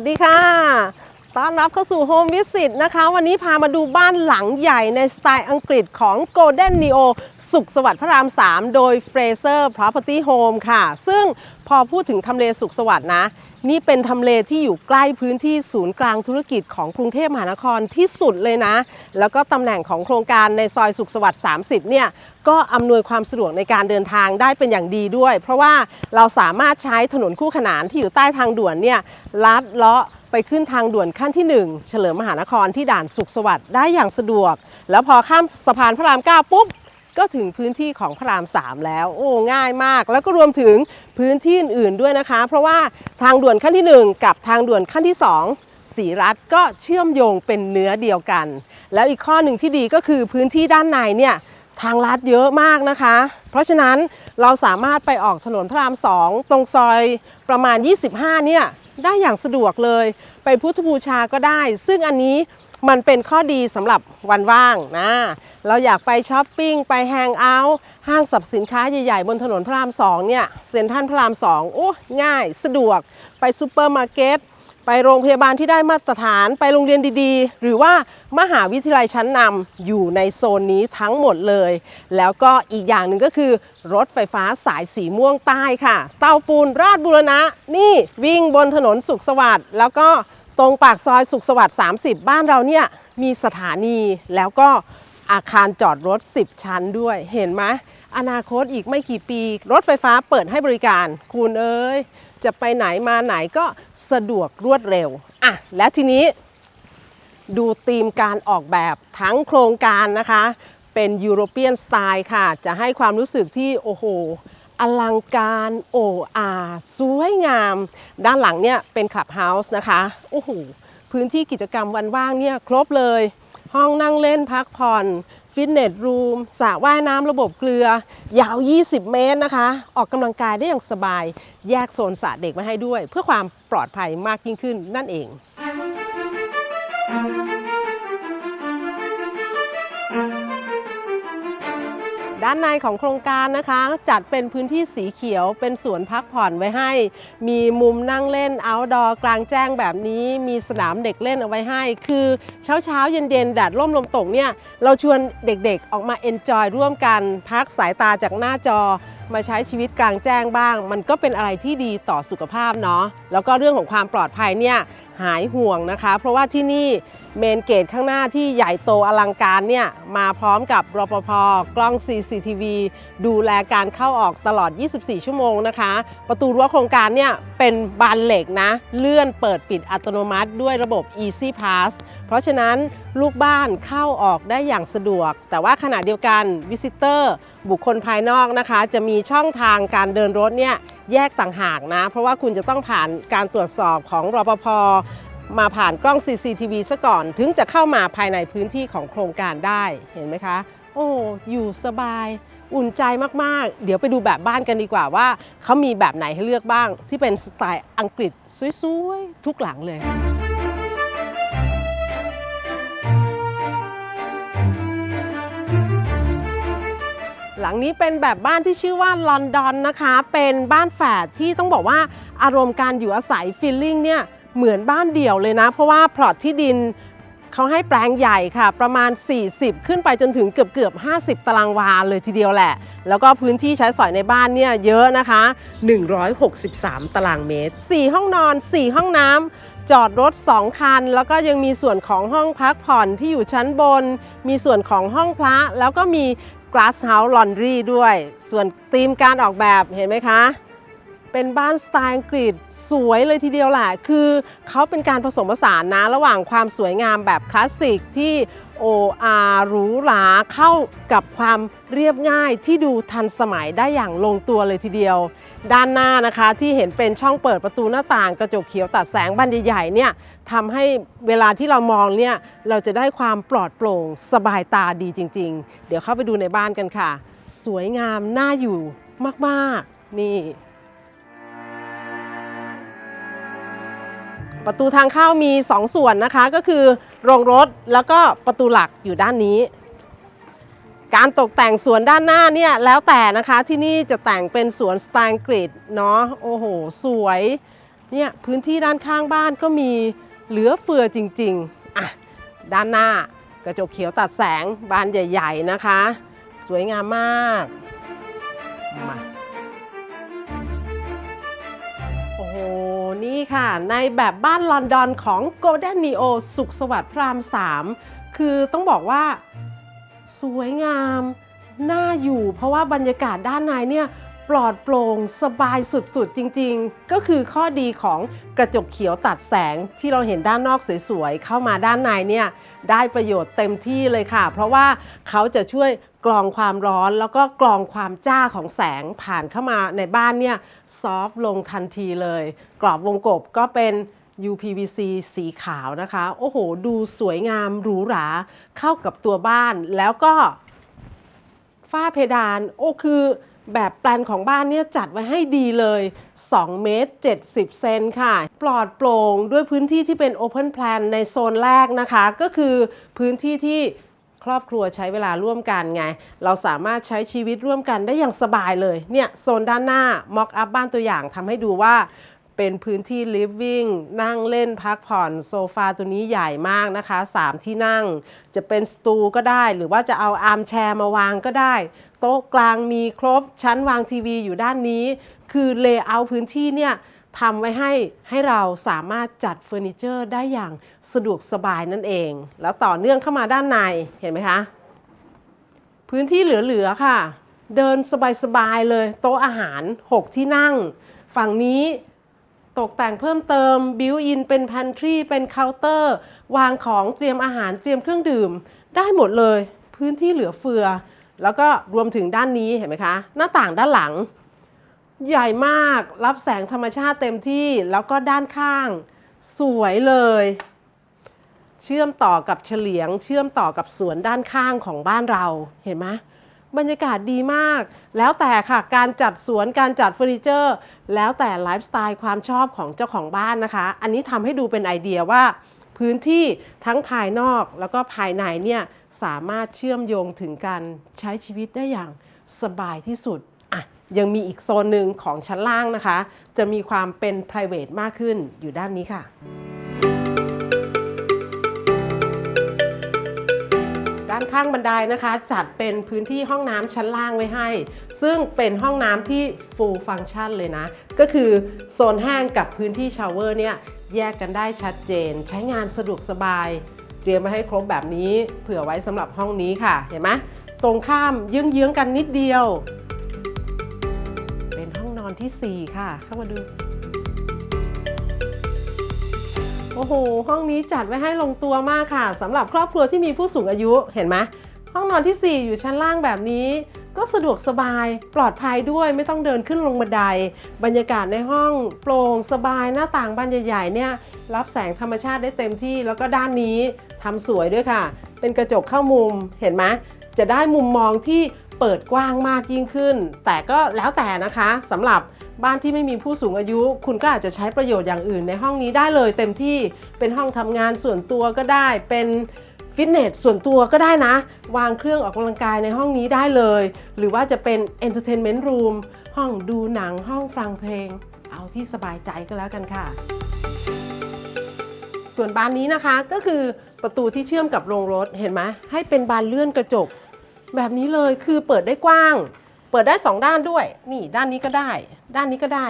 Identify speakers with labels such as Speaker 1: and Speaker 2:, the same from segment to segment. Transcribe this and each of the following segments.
Speaker 1: วัสดีค่ะ ต้อนรับเข้าสู่โฮมวิสิตนะคะ วันนี้พามาดูบ้านหลังใหญ่ในสไตล์อังกฤษของ Golden Neo สุขสวัสดิ์พระราม 3 โดย Fraser Property Home ค่ะ ซึ่ง พอพูดถึงทำเลสุขสวัสดิ์นะ นี่เป็นทำเลที่อยู่ใกล้พื้นที่ศูนย์กลางธุรกิจของกรุงเทพมหานครที่สุดเลยนะ แล้วก็ตำแหน่งของโครงการในซอยสุขสวัสดิ์30 เนี่ย ก็อำนวยความสะดวกในการเดินทางได้เป็นอย่างดีด้วย เพราะว่าเราสามารถใช้ถนนคู่ขนานที่อยู่ใต้ทางด่วนเนี่ยลัดเลาะไปขึ้นทางด่วนขั้นที่ 1 เฉลิมมหานครที่ด่านสุขสวัสดิ์ได้อย่างสะดวก แล้วพอข้ามสะพานพระราม 9 ปุ๊บ ก็ถึงพื้นที่ของพระราม 3 แล้ว โอ้ง่ายมาก แล้วก็รวมถึงพื้นที่อื่นๆด้วยนะคะ เพราะว่าทางด่วนขั้นที่ 1 กับทางด่วนขั้นที่ 2สีรัฐก็เชื่อมโยงเป็นเนื้อเดียวกัน แล้วอีกข้อหนึ่งที่ดีก็คือพื้นที่ด้านในเนี่ยทางลัดเยอะมากนะคะ เพราะฉะนั้นเราสามารถไปออกถนนพระราม 2 ตรงซอยประมาณ 25 เนี่ย ได้อย่างสะดวกเลย ไปพุทธบูชาก็ได้ ซึ่งอันนี้มันเป็นข้อดีสำหรับวันว่างนะ เราอยากไปช้อปปิ้ง ไปแฮงเอาท์ห้างสรรพสินค้าใหญ่ๆ บนถนนพระรามสองเนี่ยเซ็นทรัลพระราม2โอ้ง่ายสะดวกไปซูเปอร์มาร์เก็ต ไปโรงพยาบาลที่ได้มาตรฐานไปโรงเรียนดีๆ หรือว่ามหาวิทยาลัยชั้นนำอยู่ในโซนนี้ทั้งหมดเลย แล้วก็อีกอย่างหนึ่งก็คือ รถไฟฟ้าสายสีม่วงใต้ค่ะ เตาปูนราชบุรณะ นี่วิ่งบนถนนสุขสวัสดิ์แล้วก็ตรงปากซอยสุขสวัสดิ์30 บ้านเราเนี่ยมีสถานีแล้วก็อาคารจอดรถ 10 ชั้นด้วย เห็นไหมอนาคตอีกไม่กี่ปี รถไฟฟ้าเปิดให้บริการ คุณเอ้ย จะไปไหนมาไหนก็สะดวกรวดเร็วอะและทีนี้ ดูธีมการออกแบบทั้งโครงการนะคะ เป็นยุโรเปียนสไตล์ค่ะ จะให้ความรู้สึกที่โอ้โหอลังการโอ้อาสวยงาม ด้านหลังเนี่ยเป็นคลับเฮาส์นะคะโอ้โหพื้นที่กิจกรรมวันว่างเนี่ยครบเลย ห้องนั่งเล่นพักผ่อน ฟิตเนสรูมสระว่ายน้ำระบบเกลือ ยาว 20 เมตรนะคะ ออกกำลังกายได้อย่างสบาย แยกโซนสระเด็กมาให้ด้วย เพื่อความปลอดภัยมากยิ่งขึ้นนั่นเอง ด้านในของโครงการนะคะ จัดเป็นพื้นที่สีเขียวเป็นสวนพักผ่อนไว้ให้ มีมุมนั่งเล่นเอาดอกลางแจ้งแบบนี้ มีสนามเด็กเล่นเอาไว้ให้ คือเช้าเช้าเย็นเย็นแดดร่มลมตกเนี่ยเราชวนเด็กๆออกมาเอนจอยร่วมกัน พักสายตาจากหน้าจอ มาใช้ชีวิตกลางแจ้งบ้าง มันก็เป็นอะไรที่ดีต่อสุขภาพเนาะแล้วก็เรื่องของความปลอดภัยเนี่ยหายห่วงนะคะ เพราะว่าที่นี่เมนเกตข้างหน้าที่ใหญ่โตอลังการเนี่ยมาพร้อมกับรปภกล้อง CCTV ดูแลการเข้าออกตลอด 24 ชั่วโมงนะคะ ประตูรั้วโครงการเนี่ยเป็นบานเหล็กนะ เลื่อนเปิดปิดอัตโนมัติด้วยระบบ Easy Pass เพราะฉะนั้น ลูกบ้านเข้าออกได้อย่างสะดวก แต่ว่าขณะเดียวกันวิสิเตอร์บุคคลภายนอกนะคะ จะมีช่องทางการเดินรถเนี่ยแยกต่างหากนะ เพราะว่าคุณจะต้องผ่านการตรวจสอบของรปภมาผ่านกล้อง CCTV ซะก่อน ถึงจะเข้ามาภายในพื้นที่ของโครงการได้เห็นไหมคะ โอ้อยู่สบาย อุ่นใจมากๆ เดี๋ยวไปดูแบบบ้านกันดีกว่าว่าเขามีแบบไหนให้เลือกบ้าง ที่เป็นสไตล์อังกฤษสวยๆ ทุกหลังเลย หลังนี้เป็นแบบบ้านที่ชื่อว่าลอนดอนนะคะ เป็นบ้านแฝดที่ต้องบอกว่าอารมณ์การอยู่อาศัยฟีลลิ่งเนี่ยเหมือนบ้านเดี่ยวเลยนะ เพราะว่าพลอตที่ดินเขาให้แปลงใหญ่ค่ะ ประมาณ 40 ขึ้นไปจนถึงเกือบเกือบ 50 ตารางวาเลยทีเดียวแหละ แล้วก็พื้นที่ใช้สอยในบ้านเนี่ยเยอะนะคะ 163 ตารางเมตร 4 ห้องนอน 4 ห้องน้ำจอดรถ 2 คัน แล้วก็ยังมีส่วนของห้องพักผ่อนที่อยู่ชั้นบน มีส่วนของห้องพระ แล้วก็มี Glass House Laundry ด้วย ส่วนธีมการออกแบบเห็นไหมคะ เป็นบ้านสไตล์อังกฤษสวยเลยทีเดียวแหละ คือเขาเป็นการผสมผสานนะ ระหว่างความสวยงามแบบคลาสสิกที่ โออาหรูหราเข้ากับความเรียบง่ายที่ดูทันสมัยได้อย่างลงตัวเลยทีเดียว ด้านหน้านะคะที่เห็นเป็นช่องเปิดประตูหน้าต่างกระจกเขียวตัดแสงบานใหญ่ๆเนี่ยทำให้เวลาที่เรามองเนี่ยเราจะได้ความปลอดโปร่งสบายตาดีจริง ๆ เดี๋ยวเข้าไปดูในบ้านกันค่ะ สวยงามน่าอยู่มากๆนี่ ประตูทางเข้ามี 2 ส่วนนะคะก็คือโรงรถแล้วก็ประตูหลักอยู่ด้านนี้ การตกแต่งสวนด้านหน้าเนี่ยแล้วแต่นะคะที่นี่จะแต่งเป็นสวนสไตล์อังกฤษเนาะโอ้โห สวยเนี่ยพื้นที่ด้านข้างบ้านก็มีเหลือเฟือจริงๆอะด้านหน้ากระจกเขียวตัดแสงบานใหญ่ ๆ นะคะ สวยงามมากมา นี่ค่ะ ในแบบบ้านลอนดอนของ Golden Neo สุขสวัสดิ์พระราม 3 คือต้องบอกว่าสวยงาม น่าอยู่ เพราะว่าบรรยากาศด้านในเนี่ยปลอดโปร่งสบายสุดๆ จริงๆ ก็คือข้อดีของกระจกเขียวตัดแสงที่เราเห็นด้านนอกสวยๆ เข้ามาด้านในเนี่ยได้ประโยชน์เต็มที่เลยค่ะ เพราะว่าเขาจะช่วย กรองความร้อนแล้วก็กรองความจ้าของแสงผ่านเข้ามาในบ้านเนี่ยซอฟต์ลงทันทีเลย กรอบวงกบก็เป็น UPVC สีขาวนะคะ โอ้โห ดูสวยงามหรูหราเข้ากับตัวบ้านแล้วก็ ฝ้าเพดาน โอ้คือแบบแปลนของบ้านเนี่ยจัดไว้ให้ดีเลย 2 เมตร 70 เซนค่ะ ปลอดโปร่งด้วยพื้นที่ที่เป็น Open Plan ในโซนแรกนะคะ ก็คือพื้นที่ที่ ครอบครัวใช้เวลาร่วมกันไง เราสามารถใช้ชีวิตร่วมกันได้อย่างสบายเลย เนี่ยโซนด้านหน้า mock up บ้านตัวอย่างทำให้ดูว่าเป็นพื้นที่ living นั่งเล่นพักผ่อนโซฟาตัวนี้ใหญ่มากนะคะ 3 ที่นั่ง จะเป็นสตูก็ได้ หรือว่าจะเอาอาร์มแชร์มาวางก็ได้ โต๊ะกลางมีครบชั้นวางทีวีอยู่ด้านนี้ คือเลเยอร์พื้นที่เนี่ย ทำไว้ให้ให้เราสามารถจัดเฟอร์นิเจอร์ได้อย่างสะดวกสบายนั่นเอง แล้วต่อเนื่องเข้ามาด้านในเห็นไหมคะ พื้นที่เหลือๆค่ะ เดินสบายๆเลย โต๊ะอาหาร 6 ที่นั่ง ฝั่งนี้ตกแต่งเพิ่มเติมบิวอินเป็นพันทรีเป็นเคาน์เตอร์ วางของเตรียมอาหารเตรียมเครื่องดื่ม ได้หมดเลย พื้นที่เหลือเฟือ แล้วก็รวมถึงด้านนี้เห็นไหมคะ หน้าต่างด้านหลัง ใหญ่มากรับแสงธรรมชาติเต็มที่แล้วก็ด้านข้าง สวยเลย เชื่อมต่อกับเฉลียง เชื่อมต่อกับสวนด้านข้างของบ้านเราเห็นไหมบรรยากาศดีมาก แล้วแต่ค่ะการจัดสวนการจัดเฟอร์นิเจอร์ แล้วแต่ไลฟ์สไตล์ความชอบของเจ้าของบ้านนะคะ อันนี้ทำให้ดูเป็นไอเดียว่า พื้นที่ทั้งภายนอกแล้วก็ภายในเนี่ยสามารถเชื่อมโยงถึงการใช้ชีวิตได้อย่างสบายที่สุด ยังมีอีกโซนหนึ่งของชั้นล่างนะคะ จะมีความเป็น private มากขึ้นอยู่ด้านนี้ค่ะ ด้านข้างบันไดนะคะ จัดเป็นพื้นที่ห้องน้ำชั้นล่างไว้ให้ ซึ่งเป็นห้องน้ำที่ full function เลยนะ ก็คือโซนแห้งกับพื้นที่ชาวเวอร์เนี่ยแยกกันได้ชัดเจน ใช้งานสะดวกสบาย เตรียมมาให้ครบแบบนี้ เผื่อไว้สำหรับห้องนี้ค่ะ เห็นไหมตรงข้ามเยื้องๆกันนิดเดียว ที่ 4 ค่ะ เข้ามาดู โอ้โห ห้องนี้จัดไว้ให้ลงตัวมากค่ะสำหรับครอบครัวที่มีผู้สูงอายุเห็นไหมห้องนอนที่ 4 อยู่ชั้นล่างแบบนี้ ก็สะดวกสบายปลอดภัยด้วยไม่ต้องเดินขึ้นลงบันได บรรยากาศในห้องโปร่งสบายหน้าต่างบานใหญ่ๆเนี่ยรับแสงธรรมชาติได้เต็มที่แล้วก็ด้านนี้ทำสวยด้วยค่ะ เป็นกระจกเข้ามุมเห็นไหมจะได้มุมมองที่ เปิดกว้างมากยิ่งขึ้น แต่ก็แล้วแต่นะคะสำหรับบ้านที่ไม่มีผู้สูงอายุ คุณก็อาจจะใช้ประโยชน์อย่างอื่นในห้องนี้ได้เลยเต็มที่เป็นห้องทำงานส่วนตัวก็ได้เป็นฟิตเนสส่วนตัวก็ได้นะ วางเครื่องออกกำลังกายในห้องนี้ได้เลย หรือว่าจะเป็นเอนเตอร์เทนเมนต์รูมห้องดูหนังห้องฟังเพลง เอาที่สบายใจก็แล้วกันค่ะ ส่วนบานนี้นะคะก็คือประตูที่เชื่อมกับโรงรถเห็นไหมให้เป็นบานเลื่อนกระจก แบบนี้เลยคือเปิดได้กว้าง เปิดได้2ด้านด้วย นี่ด้านนี้ก็ได้ ด้านนี้ก็ได้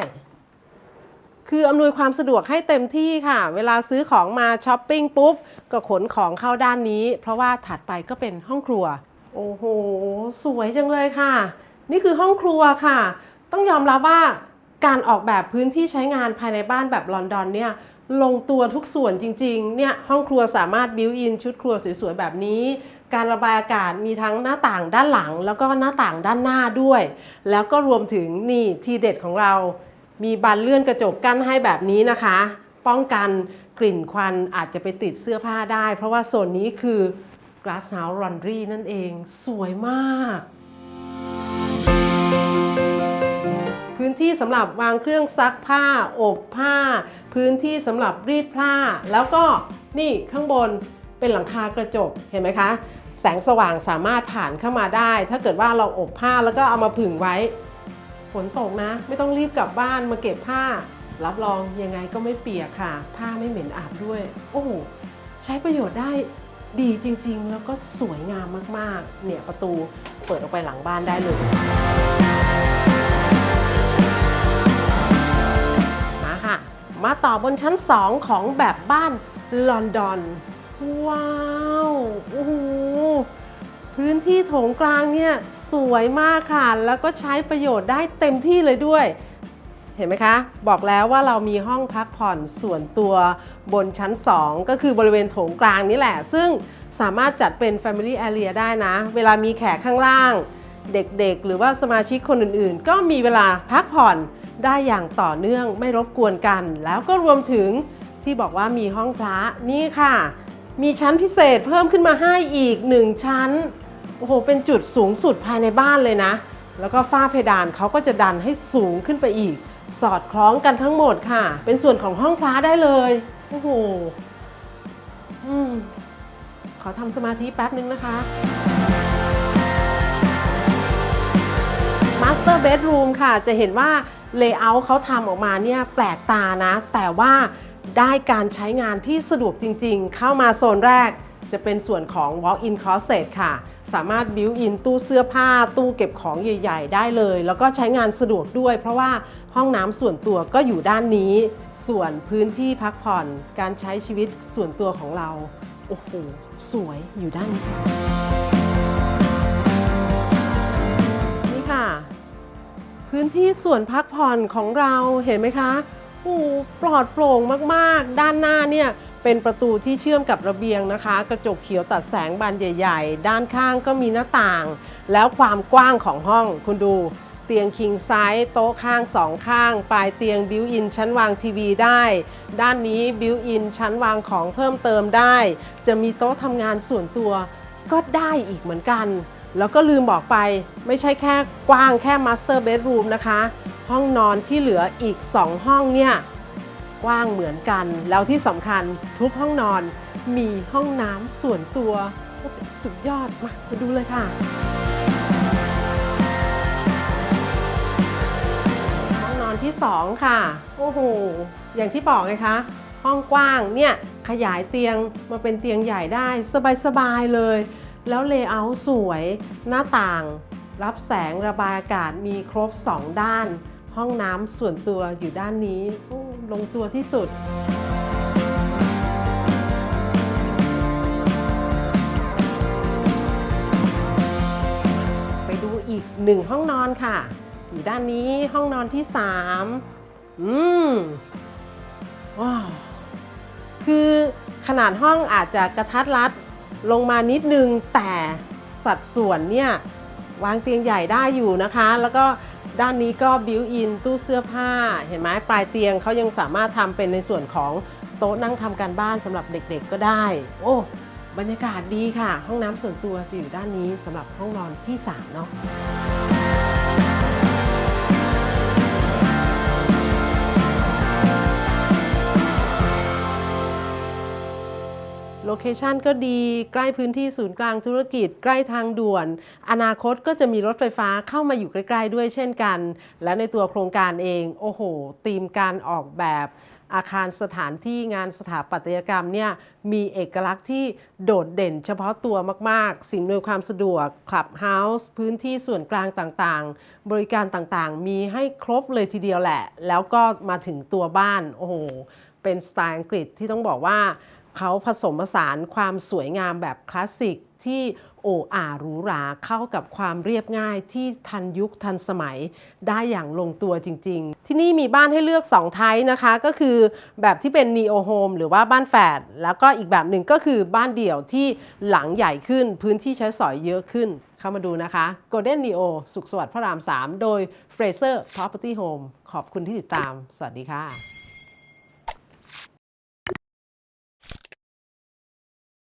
Speaker 1: คืออำนวยความสะดวกให้เต็มที่ค่ะ เวลาซื้อของมาช้อปปิ้งปุ๊บ ก็ขนของเข้าด้านนี้ เพราะว่าถัดไปก็เป็นห้องครัว โอ้โห สวยจังเลยค่ะ นี่คือห้องครัวค่ะ ต้องยอมรับว่าการออกแบบพื้นที่ใช้งานภายในบ้านแบบลอนดอนเนี่ยลงตัวทุกส่วนจริงๆ เนี่ยห้องครัวสามารถบิวอินชุดครัวสวยๆ แบบนี้ การระบายอากาศมีทั้งหน้าต่างด้านหลัง แล้วก็หน้าต่างด้านหน้าด้วย แล้วก็รวมถึงนี่ทีเด็ดของเรา มีบานเลื่อนกระจกกั้นให้แบบนี้นะคะ ป้องกันกลิ่นควันอาจจะไปติดเสื้อผ้าได้ เพราะว่าโซนนี้คือ Glass House Laundry นั่นเอง สวยมาก พื้นที่สำหรับวางเครื่องซักผ้า อบผ้า พื้นที่สำหรับรีดผ้า แล้วก็นี่ข้างบนเป็นหลังคากระจก เห็นไหมคะ แสงสว่างสามารถผ่านเข้ามาได้ ถ้าเกิดว่าเราอบผ้าแล้วก็เอามาผึ่งไว้ ฝนตกนะ ไม่ต้องรีบกลับบ้านมาเก็บผ้า รับรองยังไงก็ไม่เปียกค่ะ ผ้าไม่เหม็นอาบด้วย โอ้ใช้ประโยชน์ได้ดีจริง ๆ แล้วก็สวยงามมากๆ เนี่ยประตูเปิดออกไปหลังบ้านได้เลยมาค่ะ มาต่อบนชั้น 2 ของแบบบ้านลอนดอน ว้าว โอ้โห พื้นที่โถงกลางเนี่ยสวยมากค่ะ แล้วก็ใช้ประโยชน์ได้เต็มที่เลยด้วย เห็นไหมคะ บอกแล้วว่าเรามีห้องพักผ่อนส่วนตัวบนชั้น 2 ก็คือบริเวณโถงกลางนี่แหละ ซึ่งสามารถจัดเป็น Family Area ได้นะ เวลามีแขกข้างล่าง เด็กๆ หรือว่าสมาชิกคนอื่นๆ ก็มีเวลาพักผ่อนได้อย่างต่อเนื่องไม่รบกวนกัน แล้วก็รวมถึงที่บอกว่ามีห้องพระนี่ค่ะ มีชั้นพิเศษเพิ่มขึ้นมาให้อีก 1 ชั้น โอ้โห เป็นจุดสูงสุดภายในบ้านเลยนะ แล้วก็ฝ้าเพดานเขาก็จะดันให้สูงขึ้นไปอีก สอดคล้องกันทั้งหมดค่ะ เป็นส่วนของห้องพระได้เลย โอ้โห อืม ขอทำสมาธิแป๊บนึงนะคะ Master Bedroom ค่ะ จะเห็นว่า Layout เขาทำออกมาเนี่ยแปลกตานะ แต่ว่าได้การใช้งานที่สะดวกจริงๆ เข้ามาโซนแรกจะเป็นส่วนของ Walk-in Closet ค่ะ สามารถ built in ตู้เสื้อผ้า ตู้เก็บของใหญ่ ๆ ได้เลย แล้วก็ใช้งานสะดวกด้วย เพราะว่าห้องน้ำส่วนตัวก็อยู่ด้านนี้ ส่วนพื้นที่พักผ่อนการใช้ชีวิตส่วนตัวของเรา โอ้โห สวยอยู่ด้านนี้นี่ค่ะ พื้นที่ส่วนพักผ่อนของเราเห็นไหมคะโอ้ปลอดโปร่งมากๆ ด้านหน้าเนี่ย เป็นประตูที่เชื่อมกับระเบียงนะคะ กระจกเขียวตัดแสงบานใหญ่ ๆ ด้านข้างก็มีหน้าต่าง แล้วความกว้างของห้อง คุณดู เตียงคิงไซส์โต๊ะข้างสองข้าง ปลายเตียงบิวอินชั้นวางทีวีได้ ด้านนี้บิวอินชั้นวางของเพิ่มเติมได้ จะมีโต๊ะทำงานส่วนตัวก็ได้อีกเหมือนกัน แล้วก็ลืมบอกไปไม่ใช่แค่กว้างแค่ Master Bedroom นะคะ ห้องนอนที่เหลืออีก 2 ห้องเนี่ย กว้างเหมือนกัน แล้วที่สำคัญทุกห้องนอนมีห้องน้ำส่วนตัวสุดยอดมาไปดูเลยค่ะ ห้องนอนที่2ค่ะ โอ้โห อย่างที่บอกไงคะ ห้องกว้างเนี่ยขยายเตียงมาเป็นเตียงใหญ่ได้สบาย ๆ เลย แล้วเลเยอร์สวย หน้าต่าง รับแสงระบายอากาศมีครบ 2 ด้าน ห้องน้ำส่วนตัวอยู่ด้านนี้โอ้ ลงตัวที่สุด ไปดูอีกหนึ่งห้องนอนค่ะ อยู่ด้านนี้ห้องนอนที่3อืมว้าวคือขนาดห้องอาจจะกระทัดรัดลงมานิดนึงแต่สัดส่วนเนี่ยวางเตียงใหญ่ได้อยู่นะคะ แล้วก็ ด้านนี้ก็บิวอินตู้เสื้อผ้า เห็นไหมปลายเตียงเขายังสามารถทำเป็นในส่วนของโต๊ะนั่งทำการบ้านสำหรับเด็กๆก็ได้ โอ้บรรยากาศดีค่ะ ห้องน้ำส่วนตัวจะอยู่ด้านนี้สำหรับห้องนอนที่ 3 เนาะ โลเคชันก็ดีใกล้พื้นที่ศูนย์กลางธุรกิจ ใกล้ทางด่วน อนาคตก็จะมีรถไฟฟ้าเข้ามาอยู่ใกล้ๆด้วยเช่นกัน และในตัวโครงการเอง โอ้โหธีมการออกแบบอาคารสถานที่งานสถาปัตยกรรมเนี่ยมีเอกลักษณ์ที่โดดเด่นเฉพาะตัวมาก ๆ สิ่งอำนวยความสะดวกคลับเฮาส์พื้นที่ส่วนกลางต่างๆ บริการต่างๆ มีให้ครบเลยทีเดียวแหละ แล้วก็มาถึงตัวบ้าน โอ้โห เป็นสไตล์อังกฤษที่ต้องบอกว่า เขาผสมผสานความสวยงามแบบคลาสสิกที่โอ้อาหรูหราเข้ากับความเรียบง่ายที่ทันยุคทันสมัยได้อย่างลงตัวจริง ๆ ที่นี่มีบ้านให้เลือก 2 ไทป์นะคะ ก็คือแบบที่เป็น Neo Home หรือว่าบ้านแฝดแล้วก็อีกแบบหนึ่งก็คือบ้านเดี่ยวที่หลังใหญ่ขึ้น พื้นที่ใช้สอยเยอะขึ้น เข้ามาดูนะคะ Golden Neo สุขสวัสดิ์พระราม 3 โดย Fraser Property Home ขอบคุณที่ติดตาม สวัสดีค่ะ